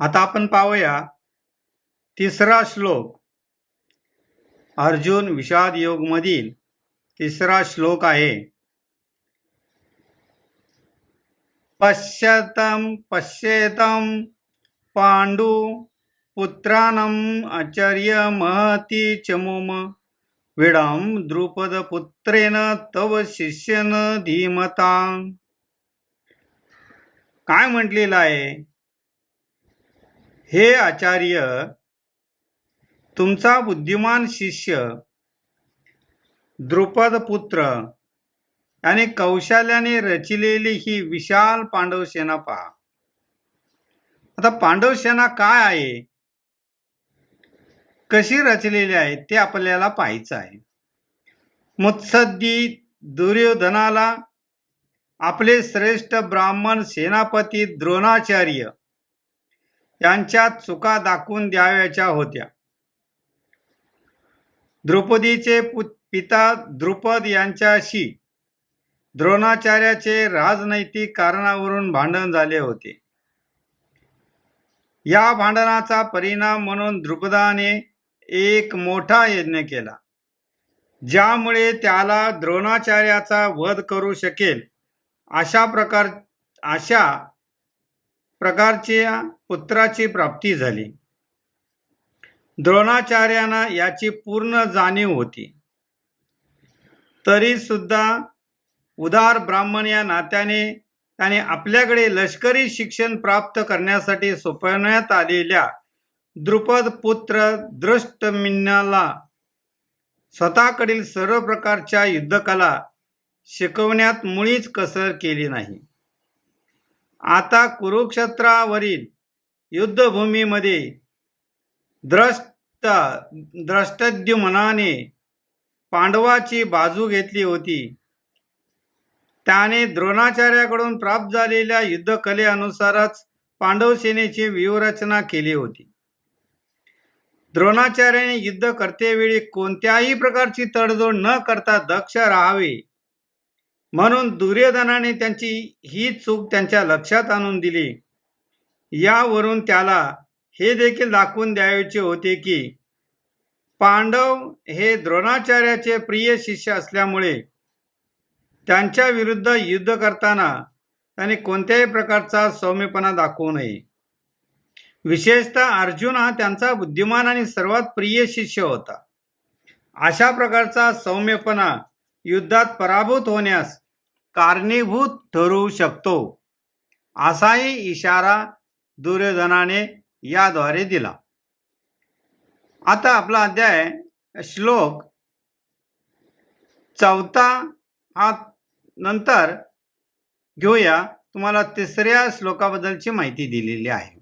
आता आपण पाहूया तिसरा श्लोक. अर्जुन विषाद योगमधील तिसरा श्लोक आहे. पश्यतं पश्येतं पांडू पुत्रानम् आचार्य महती चमुम विडम द्रुपदपुत्रेण तव शिष्यन धीमता काय म्हटलेलं आहे? हे आचार्य तुमचा बुद्धिमान शिष्य द्रुपद पुत्र आणि कौशल्याने रचिलेली ही विशाल पांडव सेना पहा आता पांडव सेना काय आहे? कशी रचलेली आहे ते आपल्याला पाहायचं आहे. मुत्सद्दी दुर्योधनाला आपले श्रेष्ठ ब्राह्मण सेनापती द्रोणाचार्य यांच्या चुका दाखवून द्याव्याच्या होत्या. द्रौपदीचे पु- पिता द्रुपद यांच्याशी द्रोणाचार्याचे राजनैतिक कारणावरून भांडण झाले होते. या भांडणाचा परिणाम म्हणून द्रुपदाने एक मोठा यज्ञ केला ज्यामुळे त्याला द्रोणाचार्याचा वध करू शकेल. अशा प्रकार अशा प्रकारच्या पुत्राची प्राप्ती झाली. द्रोणाचार्यांना याची पूर्ण जाणीव होती. तरी सुद्धा उदार ब्राह्मण या नात्याने त्याने आपल्याकडे लष्करी शिक्षण प्राप्त करण्यासाठी सोपवण्यात आलेल्या द्रुपद पुत्र दृष्टमिन्नाला स्वतःकडील सर्व प्रकारच्या युद्धकला शिकवण्यात मुळीच कसर केली नाही. आता कुरुक्षेत्रावरील युद्धभूमीमध्ये द्रष्ट द्रष्टद्युमनाने पांडवाची बाजू घेतली होती. त्याने द्रोणाचार्याकडून प्राप्त झालेल्या युद्धकलेअनुसारच पांडव सेनेची व्यूहरचना केली होती. द्रोणाचार्याने युद्ध करतेवेळी कोणत्याही प्रकारची तडजोड न करता दक्ष राहावे म्हणून दुर्योधनाने त्यांची ही चूक त्यांच्या लक्षात आणून दिली. यावरून त्याला हे देखील दाखवून द्यायचे होते की पांडव हे द्रोणाचार्याचे प्रिय शिष्य असल्यामुळे त्यांच्या विरुद्ध युद्ध करताना त्याने कोणत्याही प्रकारचा सौम्यपणा दाखवू नये. विशेषतः अर्जुन हा त्यांचा बुद्धिमान आणि सर्वात प्रिय शिष्य होता. अशा प्रकारचा सौम्यपणा युद्धात पराभूत होण्यास कारणीभूत ठरू शकतो. असाही इशारा दुर्योधनाने याद्वारे दिला. आता आपला अध्याय श्लोक चौथा हा नंतर घेऊया. तुम्हाला तिसऱ्या श्लोकाबद्दलची माहिती दिलेली आहे.